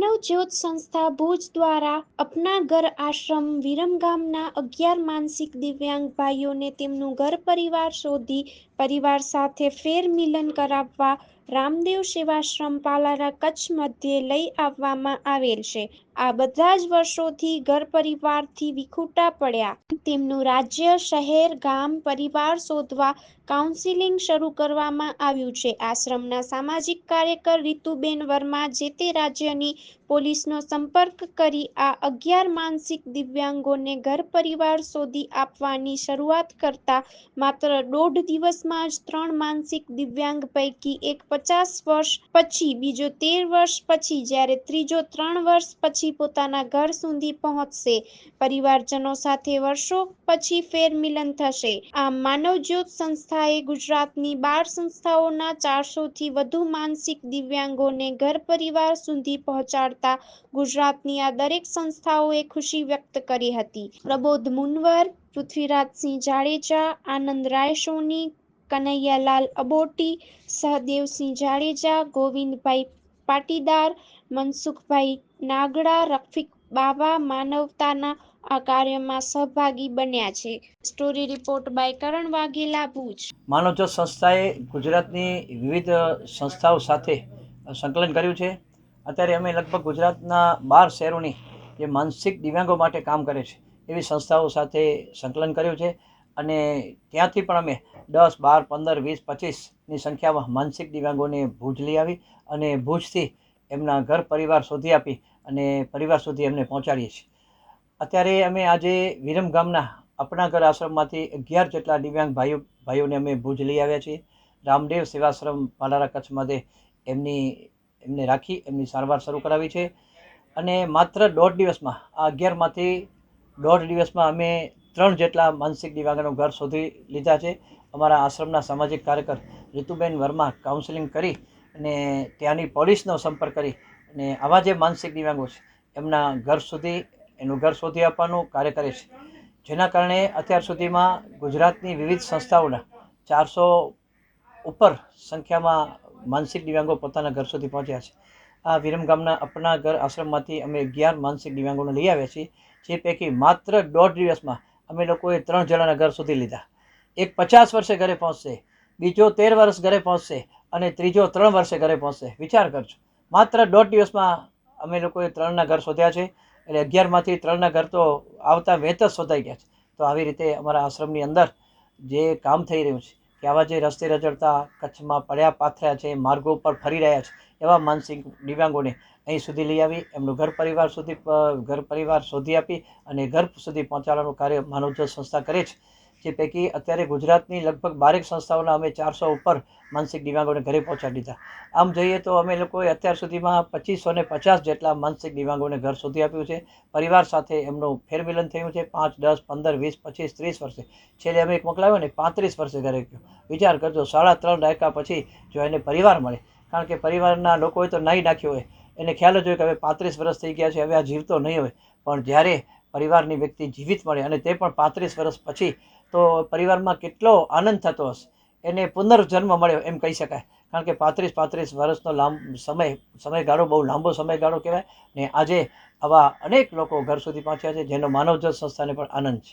no જ્યોત સંસ્થા ભુજ દ્વારા અપના ઘર આશ્રમ વિરમગામના અગિયાર માનસિક દિવ્યાંગ ભાઈઓને તેમનું ઘર પરિવાર શોધી પરિવાર સાથે ફેર મિલન કરાવવા રામદેવ સેવાશ્રમ પાલારા કચ્છ મધ્યે લઈ આવવામાં આવેલ છે. આ બધા જ વર્ષોથી ઘર પરિવારથી વિખૂટા પડ્યા. તેમનું રાજ્ય, શહેર, ગામ, પરિવાર શોધવા કાઉન્સિલિંગ શરૂ કરવામાં આવ્યું છે. આશ્રમના સામાજિક કાર્યકર રીતુબેન વર્મા જે તે રાજ્યની પોલીસનો સંપર્ક કરી આ અગિયાર માનસિક દિવ્યાંગોને ઘર પરિવાર શોધી આપવાની શરૂઆત કરતા માત્ર દોઢ દિવસમાં જ ત્રણ માનસિક દિવ્યાંગ પૈકી એક પચાસ વર્ષ પછી, બીજો તેર વર્ષ પછી, જ્યારે ત્રીજો ત્રણ વર્ષ પછી પોતાના ઘર સુધી પહોંચશે. પરિવારજનો સાથે વર્ષો પછી ફેરમિલન થશે. આમ માનવજ્યોત સંસ્થાએ ગુજરાતની બાર સંસ્થાઓના ચારસોથી વધુ માનસિક દિવ્યાંગોને ઘર પરિવાર સુધી પહોંચાડતા ગુજરાતની આ દરેક સંસ્થાઓએ ખુશી વ્યક્ત કરી હતી. પ્રબોધ મુનવર, પૃથ્વીરાજસિંહ જાડેજા, આનંદ રાય સોની, કનૈયાલાલ અબોટી, સહદેવસિંહ જાડેજા, ગોવિંદભાઈ પાટીદાર, મનસુખભાઈ નાગડા, રફીક બાબા માનવતાના આ કાર્યમાં સહભાગી બન્યા છે. Story report by Karan Vaghela, Bhuj. Manavjyot સંસ્થાએ ગુજરાતની વિવિધ સંસ્થાઓ સાથે સંકલન કર્યું છે. અત્યારે અમે લગભગ ગુજરાતના બાર શહેરોની જે માનસિક દિવ્યાંગો માટે કામ કરે છે, એવી સંસ્થાઓ સાથે સંકલન કર્યું છે અને ત્યાંથી પણ અમે દસ, બાર, પંદર, વીસ, પચીસની સંખ્યામાં માનસિક દિવ્યાંગોને ભુજ લઈ આવી અને ભુજથી એમના ઘર પરિવાર શોધી આપી અને પરિવાર સુધી એમને પહોંચાડીએ છીએ. અત્યારે અમે આજે વિરમ ગામના આપણા ઘર આશ્રમમાંથી અગિયાર જેટલા દિવ્યાંગ ભાઈઓ, ભાઈઓને અમે ભુજ લઈ આવ્યા છીએ. રામદેવ સેવાશ્રમ પાલારા કચ્છમાંથી એમની એમને રાખી, એમની સારવાર શરૂ કરાવી છે. અને માત્ર દોઢ દિવસમાં, આ અગિયારમાંથી દોઢ દિવસમાં અમે ત્રણ જેટલા માનસિક દિવ્યાંગોનું ઘર શોધી લીધા છે. અમારા આશ્રમના સામાજિક કાર્યકર રીતુબેન વર્મા કાઉન્સેલિંગ કરી અને ત્યાંની પોલીસનો સંપર્ક કરી અને આવા જે માનસિક દિવ્યાંગો છે, એમના ઘર સુધી, એનું ઘર શોધી આપવાનું કાર્ય કરે છે. જેના કારણે અત્યાર સુધીમાં ગુજરાતની વિવિધ સંસ્થાઓના ચારસો ઉપર સંખ્યામાં માનસિક દિવ્યાંગો પોતાના ઘર સુધી પહોંચ્યા છે. આ વિરમ ગામના અપના ઘર આશ્રમમાંથી અમે અગિયાર માનસિક દિવ્યાંગોને લઈ આવ્યા છીએ, જે પૈકી માત્ર દોઢ દિવસમાં અમે લોકોએ ત્રણ જણાના ઘર સુધી લીધા. એક પચાસ વર્ષે ઘરે પહોંચશે, બીજો તેર વર્ષ ઘરે પહોંચશે અને ત્રીજો ત્રણ વર્ષે ઘરે પહોંચશે. વિચાર કરજો. માત્ર દોઢ દિવસમાં અમે લોકોએ ત્રણના ઘર શોધ્યા છે, એટલે અગિયારમાંથી ત્રણના ઘર તો આવતા વેત જ શોધાઈ ગયા છે. તો આવી રીતે અમારા આશ્રમની અંદર જે કામ થઈ રહ્યું છે કે આવા જે રસ્તે રજડતા કચ્છમાં પડ્યા પાથર્યા છે, માર્ગો પર ફરી રહ્યા છે, એવા માનસિક દિવ્યાંગોને અહીં સુધી લઈ આવી, એમનું ઘર પરિવાર સુધી ઘર પરિવાર શોધી આપી અને ઘર સુધી પહોંચાડવાનું કાર્ય માનવજ્યોત સંસ્થા કરે છે. જે પૈકી અત્યારે ગુજરાતની લગભગ બારેક સંસ્થાઓના અમે ચારસો ઉપર માનસિક દિવ્યાંગોને ઘરે પહોંચાડી દીધા. આમ જોઈએ તો અમે લોકોએ અત્યાર સુધીમાં પચીસો ને પચાસ જેટલા માનસિક દિવ્યાંગોને ઘર શોધી આપ્યું છે. પરિવાર સાથે એમનું ફેરમિલન થયું છે. પાંચ, દસ, પંદર, વીસ, પચીસ, ત્રીસ વર્ષે. છેલ્લે અમે એક મોકલાવ્યો ને પાંત્રીસ વર્ષે ઘરે ગયો. વિચાર કરજો, સાડા ત્રણ દાયકા પછી જો એને પરિવાર મળે, કારણ કે પરિવારના લોકોએ તો નાહી નાખ્યો હોય. એને ખ્યાલ જ હોય કે હવે પાંત્રીસ વર્ષ થઈ ગયા છે, હવે આ જીવતો નહીં હોય. પણ જ્યારે પરિવારની વ્યક્તિ જીવિત મળે અને તે પણ પાંત્રીસ વર્ષ પછી તો પરિવારમાં કેટલો આનંદ થતો હશે? એને પુનર્જન્મ મળ્યો એમ કહી શકાય. કારણ કે પાંત્રીસ પાંત્રીસ વર્ષનો લાંબ સમય, સમયગાળો, બહુ લાંબો સમયગાળો કહેવાય. ને આજે આવા અનેક લોકો ઘર સુધી પહોંચ્યા છે, જેનો માનવજત સંસ્થાને પણ આનંદ છે.